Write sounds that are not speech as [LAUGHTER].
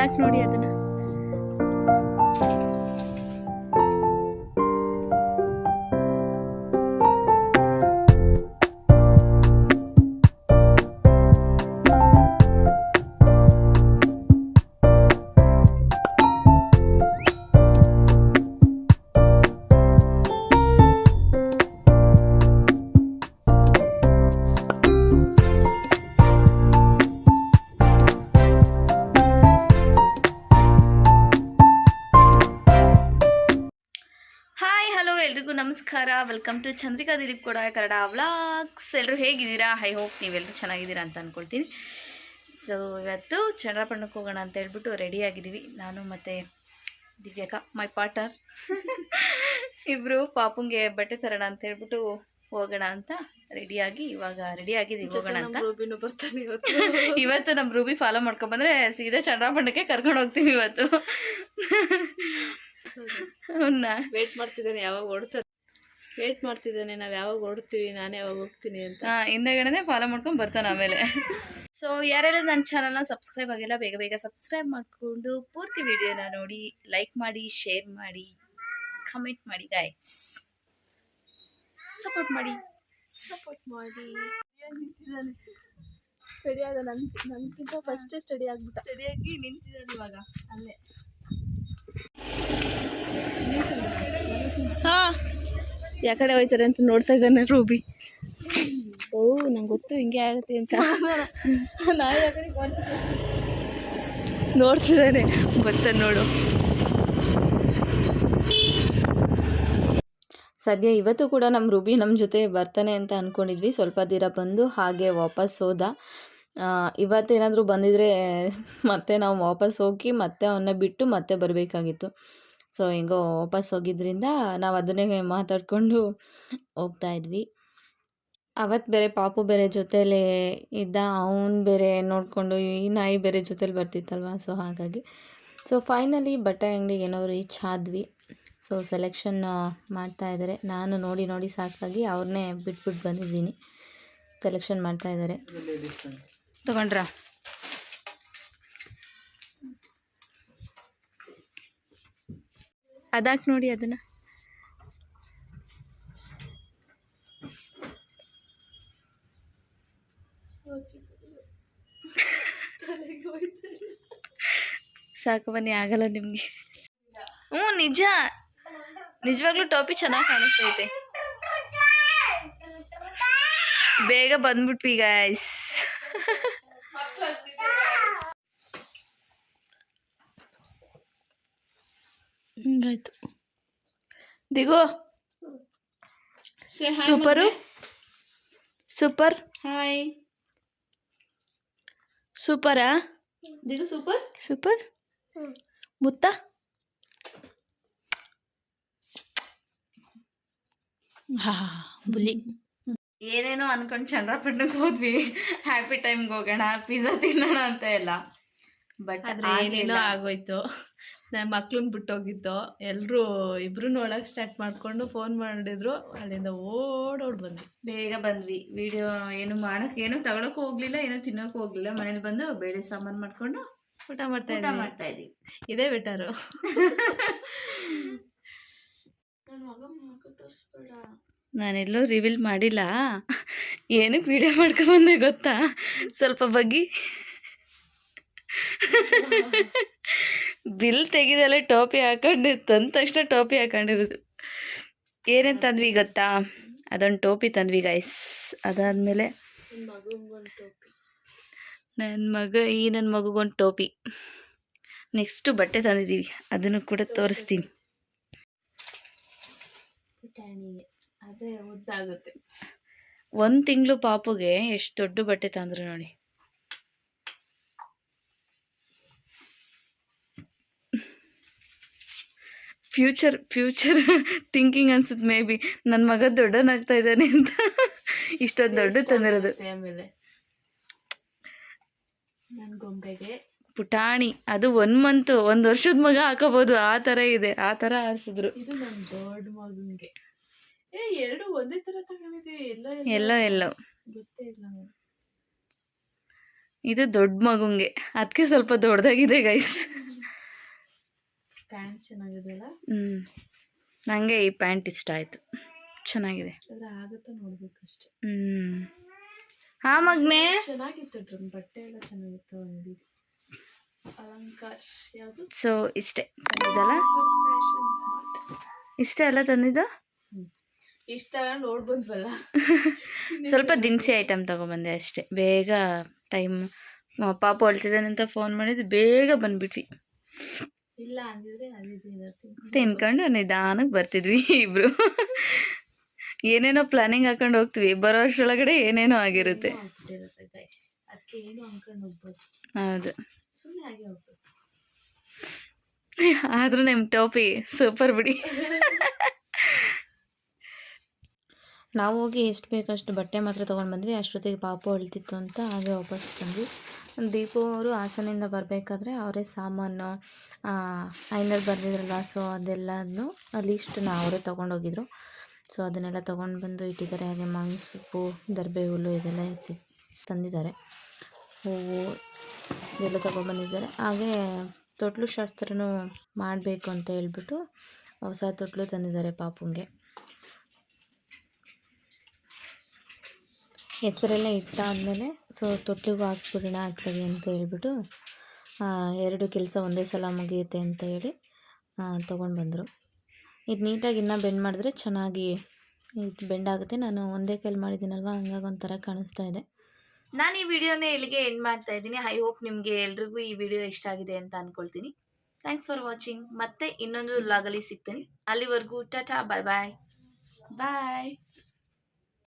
ಅದಾಕ್ ನೋಡಿ ಅದನ್ನ ನಮಸ್ಕಾರ. ವೆಲ್ಕಮ್ ಟು ಚಂದ್ರಿಕಾ ದಿಲೀಪ್ ಕೂಡ ಕನ್ನಡ ವ್ಲಾಗ್ಸ್ ಎಲ್ಲರೂ ಹೇಗಿದ್ದೀರಾ? ಐ ಹೋಪ್ ನೀವೆಲ್ಲರೂ ಚೆನ್ನಾಗಿದ್ದೀರಾ ಅಂತ ಅಂದ್ಕೊಳ್ತೀನಿ ಸೊ ಇವತ್ತು ಚಂದ್ರಪಣ್ಣಕ್ಕೆ ಹೋಗೋಣ ಅಂತ ಹೇಳ್ಬಿಟ್ಟು ರೆಡಿಯಾಗಿದ್ದೀವಿ ನಾನು ಮತ್ತು ದಿವ್ಯಕ ಮೈ ಪಾರ್ಟ್ನರ್ ಇಬ್ಬರು ಪಾಪುಂಗೆ ಬಟ್ಟೆ ತರೋಣ ಅಂತ ಹೇಳ್ಬಿಟ್ಟು ಹೋಗೋಣ ಅಂತ ರೆಡಿಯಾಗಿ ಇವಾಗ ರೆಡಿ ಆಗಿದ್ದೀವಿ ಹೋಗೋಣ ಅಂತ. ರೂಬಿನೂ ಬರ್ತಾನೆ ಇವತ್ತು. [LAUGHS] ಇವತ್ತು ನಮ್ಮ ರೂಬಿ ಫಾಲೋ ಮಾಡ್ಕೊಂಬಂದ್ರೆ ಸೀದಾ ಚಂದ್ರಪಣ್ಣಕ್ಕೆ ಕರ್ಕೊಂಡು ಹೋಗ್ತೀವಿ ಇವತ್ತು. ಅವನ್ನ ವೇಟ್ ಮಾಡ್ತಿದ್ದಾನೆ ಯಾವಾಗ ಓಡ್ತಾನೆ ವೇಟ್ ಮಾಡ್ತಿದ್ದಾನೆ ನಾವು ಯಾವಾಗ ಹೊರಡ್ತೀವಿ ನಾನು ಯಾವಾಗ ಹೋಗ್ತೀನಿ ಅಂತ. ಹಾಂ ಹಿಂದೆಗಡೆನೆ ಫಾಲೋ ಮಾಡ್ಕೊಂಡು ಬರ್ತಾನೆ ಆಮೇಲೆ. ಸೊ ಯಾರೆಲ್ಲ ನನ್ನ ಚಾನಲ್ನ ಸಬ್ಸ್ಕ್ರೈಬ್ ಆಗಿಲ್ಲ ಬೇಗ ಬೇಗ ಸಬ್ಸ್ಕ್ರೈಬ್ ಮಾಡಿಕೊಂಡು ಪೂರ್ತಿ ವಿಡಿಯೋನ ನೋಡಿ ಲೈಕ್ ಮಾಡಿ ಶೇರ್ ಮಾಡಿ ಕಮೆಂಟ್ ಮಾಡಿ ಗಾಯ್ಸ್ ಸಪೋರ್ಟ್ ಮಾಡಿ. ಸಪೋರ್ಟ್ ಮಾಡಿ. ಸ್ಟಡಿ ಆಗ ನನ್ ನನ್ಗಿಂತ ಫಸ್ಟ್ ಸ್ಟಡಿ ಆಗ್ಬಿಟ್ಟು. ಸ್ಟಡಿ ಆಗಿ ನಿಂತಿದ್ದಾನೆ ಇವಾಗ. ಅಲ್ಲೇ. ಹಾ ಯಾ ಕಡೆ ಹೋಯ್ತಾರೆ ಅಂತ ನೋಡ್ತಾ ಇದ್ದಾನೆ ರೂಬಿ. ಓ ನಂಗೆ ಗೊತ್ತು ಹಿಂಗೆ ಆಗುತ್ತೆ ಅಂತ. ನೋಡ್ತಿದ್ದಾನೆ. ಭತ್ತ ನೋಡು. ಸದ್ಯ ಇವತ್ತು ಕೂಡ ನಮ್ಮ ರೂಬಿ ನಮ್ಮ ಜೊತೆ ಬರ್ತಾನೆ ಅಂತ ಅಂದ್ಕೊಂಡಿದ್ವಿ ಸ್ವಲ್ಪ ದಿನ ಬಂದು ಹಾಗೆ ವಾಪಸ್ ಹೋದ. ಇವತ್ತೇನಾದರೂ ಬಂದಿದ್ರೆ ಮತ್ತೆ ನಾವು ವಾಪಸ್ ಹೋಗಿ ಮತ್ತೆ ಅವನ್ನ ಬಿಟ್ಟು ಮತ್ತೆ ಬರಬೇಕಾಗಿತ್ತು. ಸೊ ಹೆಂಗೋ ವಾಪಸ್ ಹೋಗಿದ್ರಿಂದ ನಾವು ಅದನ್ನೇ ಮಾತಾಡಿಕೊಂಡು ಹೋಗ್ತಾ ಇದ್ವಿ. ಅವತ್ತು ಬೇರೆ ಪಾಪು ಬೇರೆ ಜೊತೆಲೇ ಇದ್ದ ಅವನು ಬೇರೆ ನೋಡಿಕೊಂಡು ಈ ನಾಯಿ ಬೇರೆ ಜೊತೇಲಿ ಬರ್ತಿತ್ತಲ್ವ? ಸೊ ಹಾಗಾಗಿ. ಸೊ ಫೈನಲಿ ಬಟ್ಟೆ ಅಂಗಡಿಗೆ ಏನೋ ರೀಚ್ ಆದ್ವಿ. ಸೊ ಸೆಲೆಕ್ಷನ್ ಮಾಡ್ತಾ ಇದ್ದಾರೆ ನಾನು ನೋಡಿ ನೋಡಿ ಸಾಕಾಗಿ ಅವ್ರನ್ನೇ ಬಿಟ್ಬಿಟ್ಟು ಬಂದಿದ್ದೀನಿ. ಸೆಲೆಕ್ಷನ್ ಮಾಡ್ತಾ ಇದ್ದಾರೆ ತಗೊಂಡ್ರಾ? ಅದಾಕ್ ನೋಡಿ ಅದನ್ನು. ಸಾಕು ಬನ್ನಿ, ಆಗಲ್ಲ ನಿಮಗೆ. ಹ್ಞೂ, ನಿಜ. ನಿಜವಾಗ್ಲೂ ಟೋಪಿ ಚೆನ್ನಾಗಿ ಕಾಣಿಸ್ತೈತೆ. ಬೇಗ ಬಂದ್ಬಿಟ್ವಿ ಗಾಯ್ಸ್ ಹಿಂಗಾಯ್ತು. ದಿಗೋ. ಸೂಪರು. ಸೂಪರ್. ಹಾಯ್ ಸೂಪರಾ? ದಿಗು ಸೂಪರ್? ಸೂಪರ್. ಮುತ್ತ. ಹಾ ಬುಲಿ. ಏನೇನೋ ಅನ್ಕೊಂಡು ಚಂದ್ರಪಟ್ಟಣಕ್ಕೆ ಹೋದ್ವಿ. ಹ್ಯಾಪಿ ಟೈಮ್ಗೆ ಹೋಗೋಣ ಪಿಜ್ಜಾ ತಿನ್ನೋಣ ಅಂತ ಎಲ್ಲ. ಬಟ್ ಆಗೋಯ್ತು. ನನ್ನ ಮಕ್ಳನ್ನ ಬಿಟ್ಟೋಗಿತ್ತು ಎಲ್ಲರೂ ಇಬ್ರು ಒಳಗೆ ಸ್ಟಾರ್ಟ್ ಮಾಡ್ಕೊಂಡು ಫೋನ್ ಮಾಡಿದ್ರು. ಅಲ್ಲಿಂದ ಓಡ್ ಓಡ್ ಬಂದ್ವಿ. ಬೇಗ ಬಂದ್ವಿ. ವಿಡಿಯೋ ಏನು ಮಾಡಕ್ ಏನು ತಗೊಳಕ್ಕೂ ಹೋಗ್ಲಿಲ್ಲ ಏನು ತಿನ್ನೋಕ್ಕೂ ಹೋಗ್ಲಿಲ್ಲ. ಮನೇಲಿ ಬಂದು ಬೇಳೆ ಸಾಂಬಾರು ಮಾಡ್ಕೊಂಡು ಊಟ ಮಾಡ್ತಾ ಊಟ ಮಾಡ್ತಾ ಇದೀವಿ. ಇದೇ ಬೆಟರು. ನಾನೆಲ್ಲೂ ರಿವೀಲ್ ಮಾಡಿಲ್ಲ. ಏನಕ್ಕೆ ವಿಡಿಯೋ ಮಾಡ್ಕೊಂಬಂದೆ ಗೊತ್ತಾ? ಸ್ವಲ್ಪ ಬಗ್ಗಿ. ಬಿಲ್ ತೆಗಿದಲ್ಲೇ ಟೋಪಿ ಹಾಕೊಂಡು ತಂದ ತಕ್ಷಣ ಟೋಪಿ ಹಾಕೊಂಡಿರೋದು. ಏನೇನು ತಂದ್ವಿ ಗೊತ್ತಾ? ಅದೊಂದು ಟೋಪಿ ತಂದ್ವಿ ಗೈಸ್ ಅದಾದಮೇಲೆ ನನ್ನ ಮಗ ಈ ನನ್ನ ಮಗುಗೊಂದು ಟೋಪಿ. ನೆಕ್ಸ್ಟು ಬಟ್ಟೆ ತಂದಿದ್ದೀವಿ ಅದನ್ನು ಕೂಡ ತೋರಿಸ್ತೀನಿ. ಒಂದು ತಿಂಗಳು ಪಾಪುಗೆ ಎಷ್ಟು ದೊಡ್ಡ ಬಟ್ಟೆ ತಂದ್ರು ನೋಡಿ. ಫ್ಯೂಚರ್ ಫ್ಯೂಚರ್ ಥಿಂಕಿಂಗ್ ಅನ್ಸುತ್ತೆ ಮೇ ಬಿ ನನ್ನ ಮಗ ದೊಡ್ಡನಾಗ್ತಾ ಇದ್ದಾನೆ ಅಂತ. ಇಷ್ಟೊಂದು ದೊಡ್ಡ ತಂದಿರೋದು ಆಮೇಲೆ. ನನ್ನ ಗೊಂಬೆಗೆ. ಪುಟಾಣಿ ಅದು ಒನ್ ಮಂತ್ ಒಂದು ವರ್ಷದ ಮಗ ಹಾಕೋಬಹುದು ಆ ಥರ ಇದೆ ಆ ಥರ ಆರಿಸಿದ್ರು ಇದು ನನ್ನ ದೊಡ್ಡ ಮಗನ್ಗೆ. ಏ ಎರಡು ಒಂದೇ ತರ ತಗೊಂಡಿದ್ದೀವಿ ಎಲ್ಲ ಎಲ್ಲೋ. ಎಲ್ಲೋ ಗೊತ್ತೇ ಇಲ್ಲ ಇದು ದೊಡ್ಡ ಮಗುಂಗೆ. ಅದಕ್ಕೆ ಸ್ವಲ್ಪ ದೊಡ್ಡದಾಗಿದೆ ಗೈಸ್ ಪ್ಯಾಂಟ್ ಚೆನ್ನಾಗಿದೆ ಅಲ್ಲ ಹ್ಞೂ ನನಗೆ ಈ ಪ್ಯಾಂಟ್ ಇಷ್ಟ ಆಯಿತು. ಚೆನ್ನಾಗಿದೆ. ಆದ್ರೆ ಆಗುತ್ತಾ ನೋಡ್ಬೇಕಷ್ಟೆ. ಹ್ಞೂ ಹಾಂ ಮಗ್ನೆ? ಚೆನ್ನಾಗಿತ್ತು ಡ್ರಮ್ ಬಟ್ಟೆ ಎಲ್ಲ ಚೆನ್ನಾಗಿತ್ತು ಅಂಗಡಿ. ಅಲಂಕಾರ ಯಾವುದು? ಸೊ ಇಷ್ಟೇ. ತಂದಿದ್ದಲ್ಲ? ಇಷ್ಟೇ ಎಲ್ಲ ತಂದಿದ್ದು? ಇಷ್ಟ ನೋಡ್ ಬಂದ್ವಲ್ಲ. [LAUGHS] ಸ್ವಲ್ಪ ದಿನಸಿ ಐಟಮ್ ತಗೊಬಂದೆ ಅಷ್ಟೇ. ಬೇಗ ಟೈಮ್ ಪಾಪ ಅಳ್ತಿದ್ದಾನೆ ಅಂತ ಫೋನ್ ಮಾಡಿದ್ದು ಬೇಗ ಬಂದ್ಬಿಟ್ವಿ. ಇಲ್ಲ ಅಂದಿದ್ರೆ ಅದಿದ್ದು ತಿನ್ಕೊಂಡು ನಿಧಾನಕ್ಕೆ ಬರ್ತಿದ್ವಿ ಇಬ್ರು. ಏನೇನೋ ಪ್ಲಾನಿಂಗ್ ಹಾಕೊಂಡು ಹೋಗ್ತೀವಿ ಬರೋ ಅಷ್ಟರೊಳಗಡೆ ಏನೇನೋ ಆಗಿರುತ್ತೆ. ಹೌದು. ಆದ್ರೂ ನಿಮ್ಮ ಟೋಪಿ ಸೂಪರ್ ಬಿಡಿ. ನಾವು ಹೋಗಿ ಎಷ್ಟು ಬೇಕಷ್ಟು ಬಟ್ಟೆ ಮಾತ್ರ ತೊಗೊಂಡು ಬಂದ್ವಿ ಅಷ್ಟೊತ್ತಿಗೆ ಪಾಪು ಅಳ್ತಿತ್ತು ಅಂತ ಹಾಗೆ ವಾಪಸ್ ಬಂದ್ವಿ. ದೀಪು ಅವರು ಹಾಸನಿಂದ ಬರಬೇಕಾದ್ರೆ ಅವರೇ ಸಾಮಾನು ಐನರ್ ಬರೆದಿದ್ರಲ್ಲ ಸೊ ಅದೆಲ್ಲನೂ ಲೀಸ್ಟನ್ನ ಅವರೇ ತೊಗೊಂಡೋಗಿದ್ರು. ಸೊ ಅದನ್ನೆಲ್ಲ ತೊಗೊಂಡು ಬಂದು ಇಟ್ಟಿದ್ದಾರೆ. ಹಾಗೆ ಮಾವಿನ ಸೊಪ್ಪು, ದರ್ಬೆ ಹುಲ್ಲು ಇದೆಲ್ಲ ಎತ್ತಿ ತಂದಿದ್ದಾರೆ. ಹೂವು ಇದೆಲ್ಲ ತೊಗೊಂಡ್ಬಂದಿದ್ದಾರೆ. ಹಾಗೆ ತೊಟ್ಲು ಶಾಸ್ತ್ರನೂ ಮಾಡಬೇಕು ಅಂತ ಹೇಳ್ಬಿಟ್ಟು ಹೊಸ ತೊಟ್ಲು ತಂದಿದ್ದಾರೆ ಪಾಪುಂಗೆ. ಹೆಸರೆಲ್ಲ ಇಟ್ಟಾದಮೇಲೆ ಸೊ ತೊಟ್ಟಿಗೂ ಹಾಕ್ಬಿಡೋಣ ಆಗ್ತದೆ ಅಂತ ಹೇಳ್ಬಿಟ್ಟು ಎರಡು ಕೆಲಸ ಒಂದೇ ಸಲ ಮುಗಿಯುತ್ತೆ ಅಂತ ಹೇಳಿ ತೊಗೊಂಡು ಬಂದರು. ಇದು ನೀಟಾಗಿ ಇನ್ನೂ ಬೆಂಡ್ ಮಾಡಿದ್ರೆ ಚೆನ್ನಾಗಿ ಇದು ಬೆಂಡ್ ಆಗುತ್ತೆ. ನಾನು ಒಂದೇ ಕೈಲಿ ಮಾಡಿದ್ದೀನಲ್ವ? ಹಂಗಾಗಿ ಒಂಥರ ಕಾಣಿಸ್ತಾ ಇದೆ. ನಾನು ಈ ವಿಡಿಯೋನ ಇಲ್ಲಿಗೆ ಎಂಡ್ ಮಾಡ್ತಾ ಇದ್ದೀನಿ. ಐ ಹೋಪ್ ನಿಮಗೆ ಎಲ್ರಿಗೂ ಈ ವಿಡಿಯೋ ಇಷ್ಟ ಆಗಿದೆ ಅಂತ ಅಂದ್ಕೊಳ್ತೀನಿ ಥ್ಯಾಂಕ್ಸ್ ಫಾರ್ ವಾಚಿಂಗ್ ಮತ್ತೆ ಇನ್ನೊಂದು ವ್ಲಾಗಲ್ಲಿ ಸಿಗ್ತೀನಿ. ಅಲ್ಲಿವರೆಗೂ ಟಾಟಾ ಬಾಯ್ ಬಾಯ್ ಬಾಯ್